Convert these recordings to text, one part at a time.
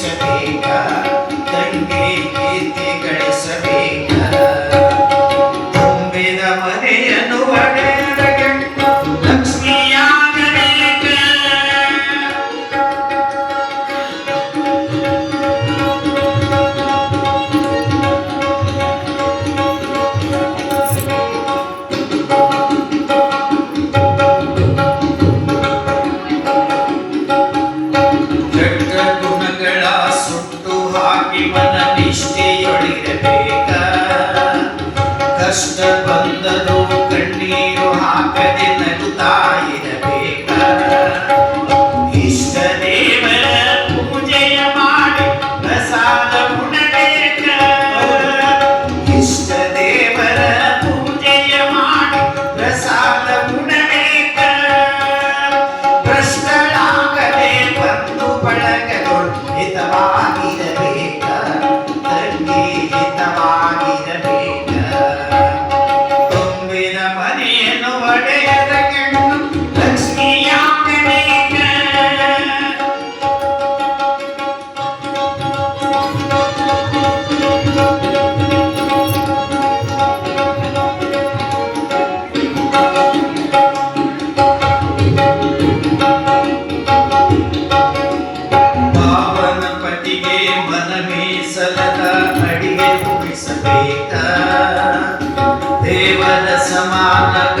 ಗಳಿಸಬೇಕ ತಂಗಿ ಗೀತೆ ಗಳಿಸಬೇಕ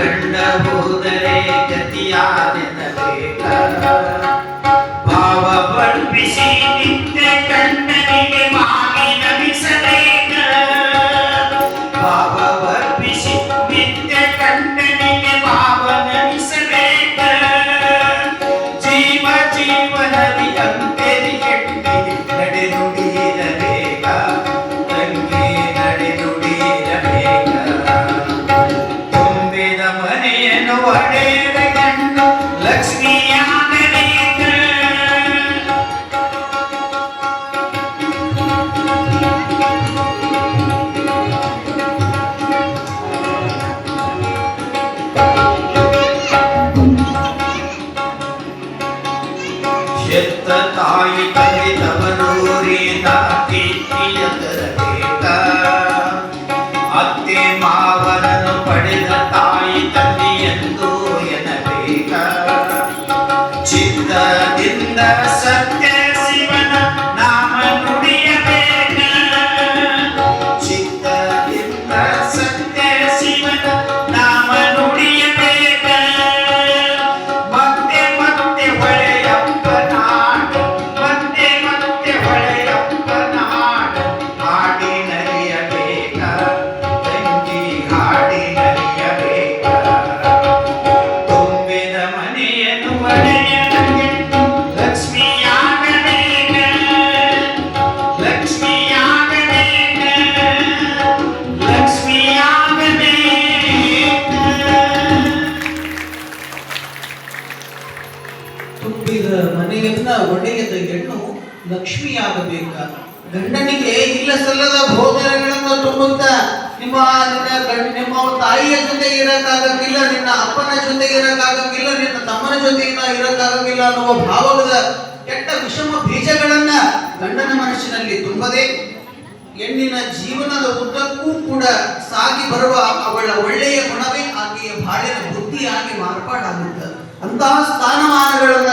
ಸಮಾನ ಗಂಡ ಹೋದರೆ ಗತಿಯಾದೆನಬೇಕ ಭಾವ ಬರ್ಪಿಸಿ ನಿತ್ಯ ಕಣ್ಣನಿಗೆ ಮಾಗಿ ನಮಿಸಬೇಕ ಭಾವ ಬರ್ಪಿಸಿ ನಿತ್ಯ ಕಣ್ಣನಿಗೆ ಭಾವ ನಮಿಸಬೇಕ ಜೀವ ಜೀವನದಿ ಅಂತೆರಿ ಲಕ್ಷ್ಮಿಯಾಗಬೇಕ ಗಂಡನಿಗೆ ಇಲ್ಲ ಸಲ್ಲದ ಭೋಜನಗಳನ್ನು ತುಂಬುತ್ತ ನಿಮ್ಮ ನಿಮ್ಮ ತಾಯಿಯ ಜೊತೆ ಇರಕ್ಕಾಗಂಗಿಲ್ಲ, ನಿನ್ನ ಅಪ್ಪನ ಜೊತೆ ಇರಕ್ಕಾಗಂಗಿಲ್ಲ, ನಿನ್ನ ತಮ್ಮನ ಜೊತೆ ಇರಕ್ಕಾಗಂಗಿಲ್ಲ ಅನ್ನುವ ಭಾವಗದ ಕೆಟ್ಟ ವಿಷಮ ಬೀಜಗಳನ್ನ ಗಂಡನ ಮನಸ್ಸಿನಲ್ಲಿ ತುಂಬದೆ ಹೆಣ್ಣಿನ ಜೀವನದ ಉದ್ದಕ್ಕೂ ಕೂಡ ಸಾಗಿ ಬರುವ ಅವಳ ಒಳ್ಳೆಯ ಗುಣವೇ ಆಕೆಯ ಬಾಳಿನ ಬುದ್ಧಿಯಾಗಿ ಮಾರ್ಪಾಡಾಗುತ್ತದೆ. ಅಂತಹ ಸ್ಥಾನಮಾನಗಳನ್ನ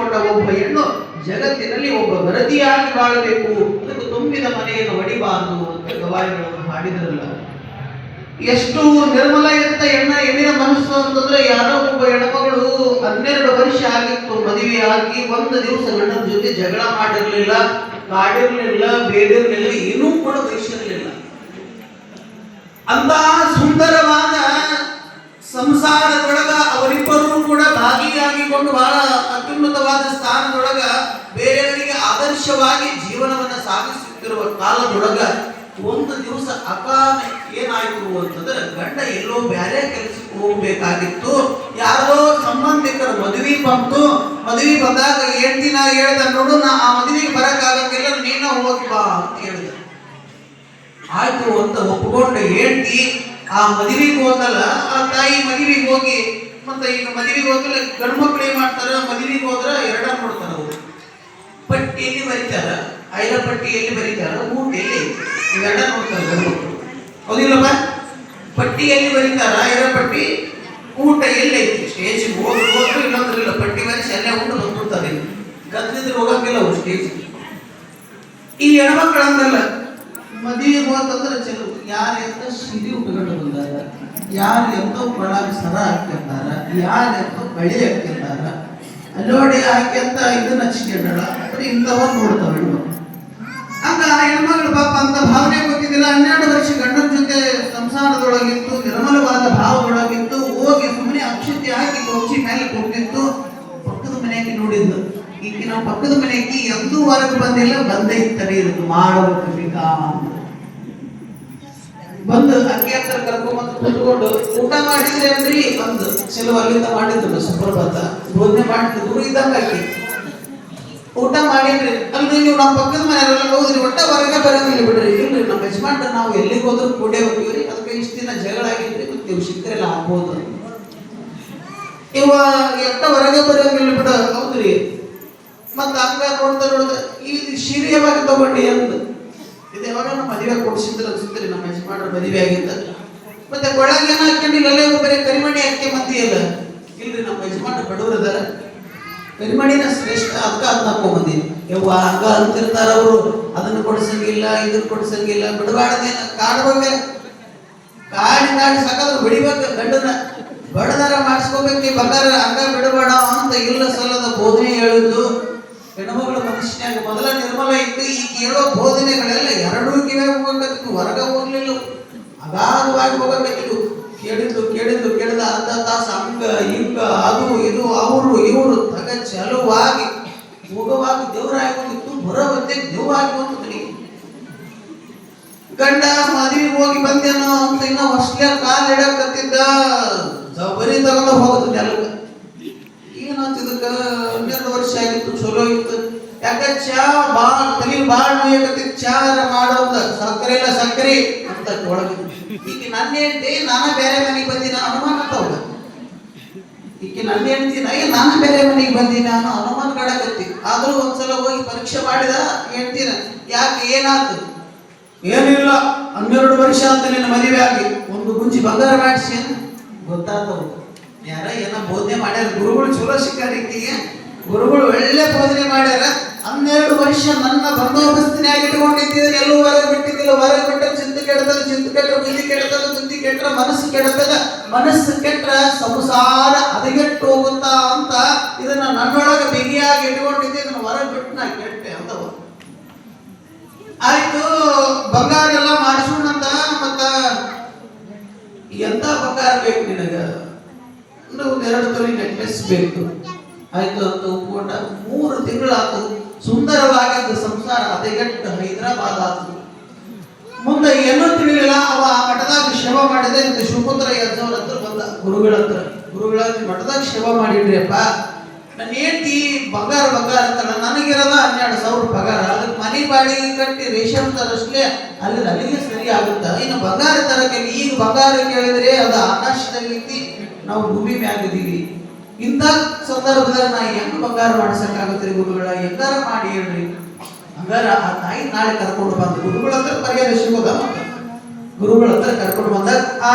ಒಬ್ಬ ಹೆಣ್ಣು ಜಗತ್ತಿನಲ್ಲಿ ಒಬ್ಬ ವರದಿಯಾಗಿ ಬಾಳಬೇಕು. ಅದಕ್ಕೆ ತುಂಬಿದ ಮನೆಯನ್ನು ಒಡಿಬಾರದು ಅಂತ ಗವಾಯಿಗಳನ್ನು ಹಾಡಿದ್ರಲ್ಲ. ಎಷ್ಟು ನಿರ್ಮಲ ಇರುತ್ತ ಹೆಣ್ಣ ಹೆಣ್ಣಿನ ಮನಸ್ಸು ಅಂತಂದ್ರೆ ಯಾರೋ ಒಬ್ಬ ಹೆಣ್ಮಗಳು ಹನ್ನೆರಡು ವರ್ಷ ಆಗಿತ್ತು ಆಗಿ ಒಂದು ದಿವಸ ಗಂಡನ ಜೊತೆ ಜಗಳ ಮಾಡಿರ್ಲಿಲ್ಲ, ಕಾಡಿರ್ಲಿಲ್ಲ, ಬೇಡಿರ್ಲಿಲ್ಲ, ಏನೂ ಕೂಡ ಬಯಸಿರ್ಲಿಲ್ಲ. ಅಂತ ಸುಂದರವಾದ ಸಂಸಾರದೊಳಗ ಅವರಿಬ್ಬರೂ ಕೂಡ ಭಾಗಿಯಾಗಿಕೊಂಡು ಬಹಳ ಅತ್ಯುನ್ನತವಾದ ಸ್ಥಾನದೊಳಗ ಬೇರೆಯವರಿಗೆ ಆದರ್ಶವಾಗಿ ಜೀವನವನ್ನ ಸಾಗಿಸುತ್ತಿರುವ ಕಾಲದೊಳಗ ಒಂದು ದಿವಸ ಅಕಾಲ ಏನಾಯ್ತು ಅಂತಂದ್ರೆ ಗಂಡ ಎಲ್ಲೋ ಬೇರೆ ಕೆಲಸಕ್ಕೆ ಹೋಗ್ಬೇಕಾಗಿತ್ತು. ಯಾರೋ ಸಂಬಂಧಿಕರ ಮದುವೆ ಬಂತು. ಮದುವೆ ಬಂದಾಗ ಹೆಂಡತಿನ ಹೇಳ್ದ, ನೋಡು, ನಾ ಆ ಮದುವೆಗೆ ಬರಕ್ಕಾಗಂಗಿಲ್ಲ, ನೀನ ಹೋಗಿ ಬಾ ಅಂತ ಹೇಳಿದ. ಆಯ್ತು ಅಂತ ಒಪ್ಕೊಂಡು ಹೇಳ್ತಿ ಆ ಮದುವೆಗೆ ಹೋದಲ್ಲ, ಆ ತಾಯಿ ಮದುವೆಗೆ ಹೋಗಿ, ಮತ್ತೆ ಈಗ ಮದುವೆಗೆ ಹೋಗಲ್ಲ ಗಂಡು ಮಕ್ಳು ಏನ್ ಮಾಡ್ತಾರ? ಮದುವೆಗೆ ಹೋದ್ರ ಎರಡ ನೋಡ್ತಾರ ಅವರು. ಪಟ್ಟಿಯಲ್ಲಿ ಬರೀತಾರ ಪಟ್ಟಿ ಎಲ್ಲಿ ಬರೀತಾರ ಊಟ ಎಲ್ಲಿ ಇವೆರಡ ನೋಡ್ತಾರ ಗಂಡು ಮಕ್ಕಳು ಹೌದಿಲ್ಲಪ್ಪ? ಪಟ್ಟಿಯಲ್ಲಿ ಬರೀತಾರ, ಐದ ಪಟ್ಟಿ, ಊಟ ಎಲ್ಲೈತಿ ಸ್ಟೇಜಿಗೆ ಹೋಗಿ ಹೋದ್ರು ಇಲ್ಲಂದ್ರೆ ಇಲ್ಲ, ಪಟ್ಟಿ ಮೇಲೆ ಅಲ್ಲೇ ಊಟ ಬಂದ್ಬಿಡ್ತಾರೆ ಗದ್ದಿದ್ರೆ ಹೋಗಂಗಿಲ್ಲ ಅವ್ರು ಸ್ಟೇಜಿಗೆ ಈ ಹೆಣ್ಮಕ್ಳಂದಲ್ಲ ಮದುವೆಗೆ ಹೋತಂದ್ರೆ ಚಲೋ ಯಾರು ಎಂತ ಸಿರಿ ಉಟ್ಕೊಂಡು ಬಂದಾರ ಯಾರು ಎಂತ ಕೊಳಾಗ ಸರ ಹಾಕ್ಕೊಂಡಾರ? ಯಾರು ಎಂತ ಬಳಿ ಹಾಕ್ಕೊಂಡಾರ? ಅಲ್ಲೋಡಿ ಹಾಕ್ಯಂತ ಇದನ್ನ ಹಚ್ಕೊಂಡಾಳ? ಅಂದ್ರೆ ಇಂಥವನ್ನ ನೋಡ್ತಾವ ಹೆಣ್ಮಕ್ಳು ಹಂಗ ಆ ಹೆಣ್ಮಕ್ಳು ಪಾಪ ಅಂತ ಭಾವನೆ ಗೊತ್ತಿದ್ದಿಲ್ಲ ಹನ್ನೆರಡು ವರ್ಷ ಗಂಡನ ಜೊತೆ ಸಂಸಾರದೊಳಗಿತ್ತು, ನಿರ್ಮಲವಾದ ಭಾವದೊಳಗಿತ್ತು, ಹೋಗಿ ಸುಮ್ಮನೆ ಅಕ್ಷತೆ ಹಾಕಿ ಕೊಚ್ಚಿ ಮೇಲೆ ಕೊಟ್ಟಿತ್ತು ಪಕ್ಕದ ಮನೆಗೆ ನೋಡಿದ್ದು ಈಗ ನಾವು ಪಕ್ಕದ ಮನೆಗೆ ಎಂದೂ ಹೊರಗೆ ಬಂದಿಲ್ಲ, ಬಂದೇ ಇರ್ತಾರೆ ಇದಕ್ಕೆ ಮಾಡಬೇಕು. ಅಂತ ಬಂದು ಅಕ್ಕಿ ಹತ್ರ ಕರ್ಕೊಂಬಂದು ಕುತ್ಕೊಂಡು ಊಟ ಮಾಡಿದ್ರೆ ಅಂದ್ರಿ ಒಂದು ಚೆಲುವ ಅಲ್ಲಿಂದ ಮಾಡಿದ್ರು ಸುಪ್ರಭಾತ, ಬೋಧನೆ ಮಾಡಿದ್ರು, ದೂರ ಇದ್ದಂಗ ಅಕ್ಕಿ ಊಟ ಮಾಡಿದ್ರಿ, ಅಲ್ರಿ ನೀವು ನಮ್ಮ ಪಕ್ಕದ ಮನೆಯವರೆಲ್ಲ, ಹೋದ್ರಿ, ಒಟ್ಟ ಹೊರಗೆ ಬರಂಗಿಲ್ಲ ಬಿಡ್ರಿ. ಇಲ್ರಿ, ನಮ್ಮ ಯಜಮಾನ್ ನಾವು ಎಲ್ಲಿಗೆ ಹೋದ್ರು ಕೂಡೇ ಹೋಗ್ತೀವ್ರಿ. ಅದಕ್ಕೆ ಇಷ್ಟ ದಿನ ಜಗಳ ಆಗಿದ್ರಿ ಮತ್ತೆ ನೀವು ಸಿಕ್ಕರೆಲ್ಲ ಆಗ್ಬೋದು. ಇವ ಎಟ್ಟ ಹೊರಗೆ ಬರಂಗಿಲ್ಲ ಬಿಡ, ಹೌದ್ರಿ. ಮತ್ತೆ ಹಂಗ ನೋಡ್ತಾ ನೋಡಿದ್ರೆ ಈ ಸೀರೆ ಯಾವಾಗ ತಗೊಂಡಿ ಅಂದ. ಇದು ಯಾವಾಗ ನಮ್ಮ ಮದುವೆ ಕೊಡಿಸಿದ್ರ ಅನ್ಸುತ್ತೆ ನಮ್ಮ ಯಜಮಾನರ ಮದುವೆ ಆಗಿದ್ದ. ಮತ್ತೆ ಕೊಳಗ ಏನ ಹಾಕೊಂಡಿಲ್ಲ ಅಲ್ಲೇ ಬರೀ ಕರಿಮಣಿ ಹಾಕಿ ಮಂದಿಯಲ್ಲ ಇಲ್ರಿ, ನಮ್ಮ ಯಜಮಾನ ಬಡವರದಾರ ಕರಿಮಣಿನ ಶ್ರೇಷ್ಠ ಅಕ್ಕ ಅಂತ ಹಾಕೊಂಡ್ಬಂದಿ ಯವ್ವ ಹಂಗ ಅಂತಿರ್ತಾರ ಅವರು. ಅದನ್ನ ಕೊಡಿಸಂಗಿಲ್ಲ, ಇದನ್ನ ಕೊಡ್ಸಂಗಿಲ್ಲ ಬಿಡಬಾರ್ದೇನ ಕಾಡ್ಬೇಕ? ಕಾಡಿ ಕಾಡಿ ಸಾಕಾದ್ರು ಬಿಡಿಬೇಕು ಗಂಡನ? ಬಡದಾರ ಮಾಡಿಸ್ಕೋಬೇಕು ಬಂಗಾರ ಹಂಗ ಬಿಡಬೇಡ ಅಂತ ಇಲ್ಲ ಸಲ್ಲದ ಬೋಧನೆ ಹೇಳಿದ್ದು. ಹೆಣ್ಮಗಳ ಮನುಷ್ಯನಾಗ ಮೊದಲ ನಿರ್ಮಲ ಇತ್ತು. ಈ ಕೇಳೋ ಬೋಧನೆಗಳೆಲ್ಲ ಎರಡೂ ಕಿವೆ ಹೋಗಬೇಕಿತ್ತು, ಹೊರಗ ಹೋಗ್ಲಿಲ್ಲ. ಅಗಾಧವಾಗಿ ಹೋಗಬೇಕಿತ್ತು. ಕೇಳಿದ್ದು ಕೇಳಿದ್ದು, ಕೇಳಿದ ಅರ್ಧ ತಾಸು ಹಂಗ ಹಿಂಗ ಅದು, ಇದು, ಅವರು, ಇವರು ತಗ ಚಲುವಾಗಿ ಹೋಗುವಾಗ ದೇವರಾಗಿ ಬಂದಿತ್ತು ಬರೋವಂತೆ ದೇವರಾಗಿ ಬಂತು ಗಂಡ ಮದುವೆಗೆ ಹೋಗಿ ಬಂದೇನೋ ಅಂತ ಇನ್ನ ಅಷ್ಟೇ ಕಾಲ ಇಡಕತ್ತಿದ್ದ ಜಬರಿ ತಗೊಂಡ ಹೋಗುದು ನೆಲಕ್ಕ. ಏನಂತಿದ್ದಕ್ಕ ವರ್ಷ ಆಗಿತ್ತು ಚಲೋ ಇತ್ತು ಯಾಕ ಚಾ ಬಾಳ್ ತಲೆ ಬಾಳ್ ನೋಯಕತ್ತಿ ಚಾ ಮಾಡೋದ ಸಕ್ಕರೆ ಇಲ್ಲ, ಸಕ್ಕರೆ ಅಂತ ಒಳಗೆ ಈಗ ನನ್ನ ಹೆಂಡತಿ, ನಾನ ಬೇರೆ ಮನೆಗೆ ಬಂದಿನ ಅನುಮಾನ ತಗೊಂಡ ಈಗ ನನ್ನ ಹೆಂಡತಿ ಅಯ್ಯ ನಾನು ಬೇರೆ ಮನೆಗೆ ಬಂದಿನ ಅನ್ನೋ ಅನುಮಾನ ಕಾಡಕತ್ತಿ ಆದ್ರೂ ಒಂದ್ಸಲ ಹೋಗಿ ಪರೀಕ್ಷೆ ಮಾಡಿದ ಹೇಳ್ತೀನ ಯಾಕೆ ಏನಾಯ್ತು ಏನಿಲ್ಲ, ಹನ್ನೆರಡು ವರ್ಷ ಅಂತ ನಿನ್ನ ಮದುವೆ ಆಗಿ. ಒಂದು ಗುಂಜಿ ಬಂಗಾರ ಮಾಡಿಸಿ ಗೊತ್ತಾಗ್ತವ ಯಾರ ಏನ ಬೋಧನೆ ಮಾಡ್ಯಾರ. ಗುರುಗಳು ಚಲೋ ಸಿಕ್ಕಾರ ಈಕಿಗೆ ಗುರುಗಳು ಒಳ್ಳೆ ಬೋಧನೆ ಮಾಡ್ಯಾರ. ಹನ್ನೆರಡು ವರ್ಷ ನನ್ನ ಬಂದೋಬಸ್ತಿನಾಗಿ ಇಟ್ಕೊಂಡಿದ್ದಿದ್ರೆ ಎಲ್ಲೂ ಹೊರಗೆ ಬಿಟ್ಟಿದ್ದಿಲ್ಲ. ಹೊರಗೆ ಬಿಟ್ಟ ಚಿಂತೆ ಕೆಡ್ತದ, ಚಿಂತೆ ಕೆಟ್ಟ ಬುದ್ಧಿ ಕೆಡ್ತದ, ಬುದ್ಧಿ ಕೆಟ್ಟರೆ ಮನಸ್ಸು ಕೆಡ್ತದ. ಮನಸ್ಸು ಕೆಟ್ಟ ಸಂಸಾರ ಹದಗೆಟ್ಟು ಹೋಗುತ್ತಾ ಅಂತ ಇದನ್ನ ನನ್ನೊಳಗೆ ಬಿಗಿಯಾಗಿ ಇಟ್ಕೊಂಡಿದ್ದೆ ಇದನ್ನ ಹೊರಗೆ ಬಿಟ್ಟು ನಾ ಕೆಟ್ಟೆ ಅಂತ ಆಯ್ತು, ಬಂಗಾರ ಎಲ್ಲ ಮಾಡಿಸೋಣಂತ. ಮತ್ತ ಎಂತ ಬಂಗಾರ ಬೇಕು ನಿನಗ? ಒಂದ್ ಎರಡು ತೊಲಿ ನೆಕ್ಲೆಸ್ ಬೇಕು. ಆಯ್ತು ಅಂತ ಒಪ್ಕೊಂಡ ಮೂರು ತಿಂಗಳಾತು ಸುಂದರವಾಗಿದ್ದ ಸಂಸಾರ ಅದೆಗಟ್ಟು ಹೈದರಾಬಾದ್ ಆತು. ಮುಂದೆ ಏನೂ ತಿಳಿಲಿಲ್ಲ ಅವ ಮಠದಾಗ ಶವ ಮಾಡಿದೆ ಅಂತ ಶಿವಪುತ್ರ ಯಜ್ಞವ್ರ ಹತ್ರ ಬಂದ ಗುರುಗಳ ಹತ್ರ. ಗುರುಗಳ ಮಠದಾಗ ಶವ ಮಾಡಿಡ್ರಿಯಪ್ಪ ನನ್ನ ಹೆಂಡತಿ ಬಂಗಾರ ಬಂಗಾರ ಅಂತ ನನಗಿರಲ್ಲ ಹನ್ನೆರಡು ಸಾವಿರ ಪಗಾರ, ಅದಕ್ಕೆ ಮನೆ ಬಾಡಿ ಕಟ್ಟಿ ರೇಷನ್ ತರಸ್ಲೆ ಅಲ್ಲಿ ನನಗೆ ಸರಿ ಆಗುತ್ತ. ಇನ್ನು ಬಂಗಾರ ತರಕ್ಕೆ ಈಗ ಬಂಗಾರ ಕೇಳಿದ್ರೆ ಅದು ಆಕಾಶದಲ್ಲಿ ನಾವು ಭೂಮಿ ಮ್ಯಾಗದೀವಿ ಇಂಥ ಸಂದರ್ಭದಲ್ಲಿ ನಾ ಹೆಂಗ್ ಬಂಗಾರ ಮಾಡ್ಸಕ್ಕಾಗತ್ರಿ ಗುರುಗಳ ಹೆಂಗಾರ ಮಾಡಿ ಹೇಳ್ರಿ. ಹಂಗಾರ ಆ ತಾಯಿ ನಾಳೆ ಕರ್ಕೊಂಡು ಬಂದು ಗುರುಗಳ ಹತ್ರ ಪರಿಹಾರ ಸಿಗೋದ ಗುರುಗಳ ಹತ್ರ ಕರ್ಕೊಂಡು ಬಂದಾಗ ಆ